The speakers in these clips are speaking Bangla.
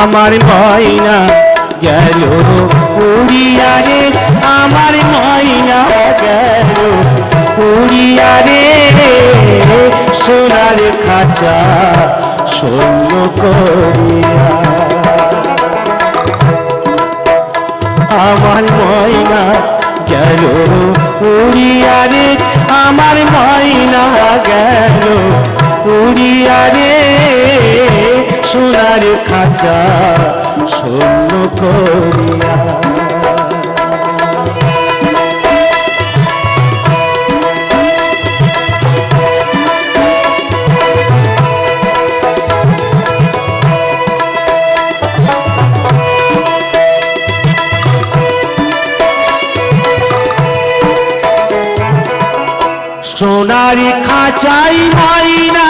আমার ময়না গেল উড়িয়া রে, আমার ময়না গেল উড়িয়া রে। সোনার খাঁচা শূন্য করিয়া। আমার ময়না গেল উড়িয়া রে, আমার ময়না গেল উড়িয়া রে। সোনার খাঁচা শূন্য করিয়া। সোনার খাঁচাই ময়না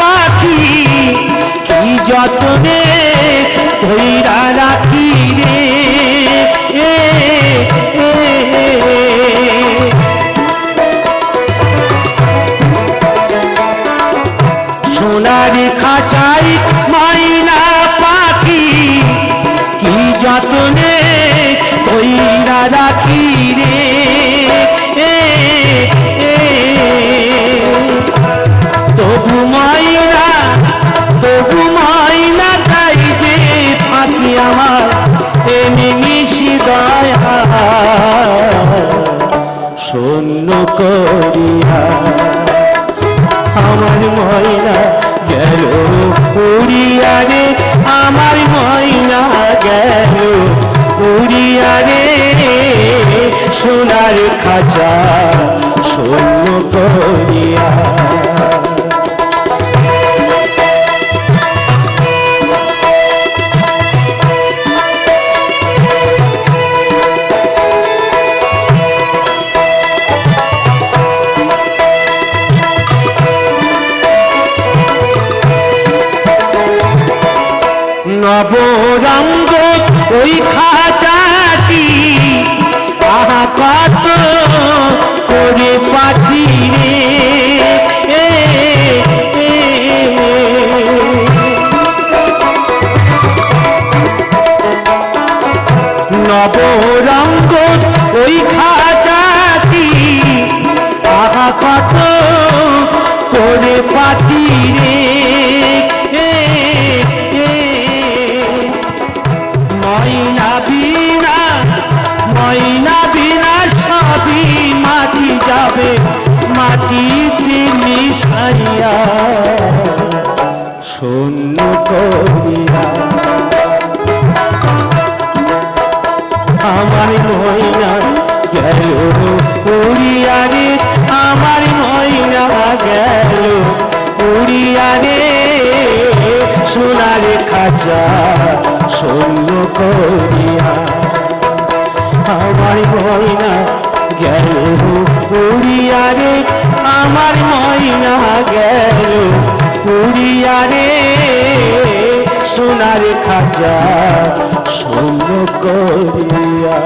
পাখি যতনে ধৈরা রাখি রে। সোনারি খাঁচাই করিয়া? আমার ময়না গেল উড়িয়া রে, আমার ময়না গেল উড়িয়া রে। সোনার খাঁচা শূন্য করিয়া ওই খাঁচাটি আহা কত করে পাঠি রে নবরঙ্গ ওই খাঁচাটি আহা কত করে পাঠি রে ময়না বিনা ময়না বিনা সবই মাটি যাবে, মাটিতে মিশাইয়া। শূন্য করিয়া আমার ময়না গেল, উড়িয়া রে, আমার ময়না গেল, উড়িয়া রে, সোনার খাঁচা। শূন্য করিয়া আমার ময়না গেল, উড়িয়া রে, আমার ময়না গেল, উড়িয়া রে। সোনার খাঁচা শূন্য করিয়া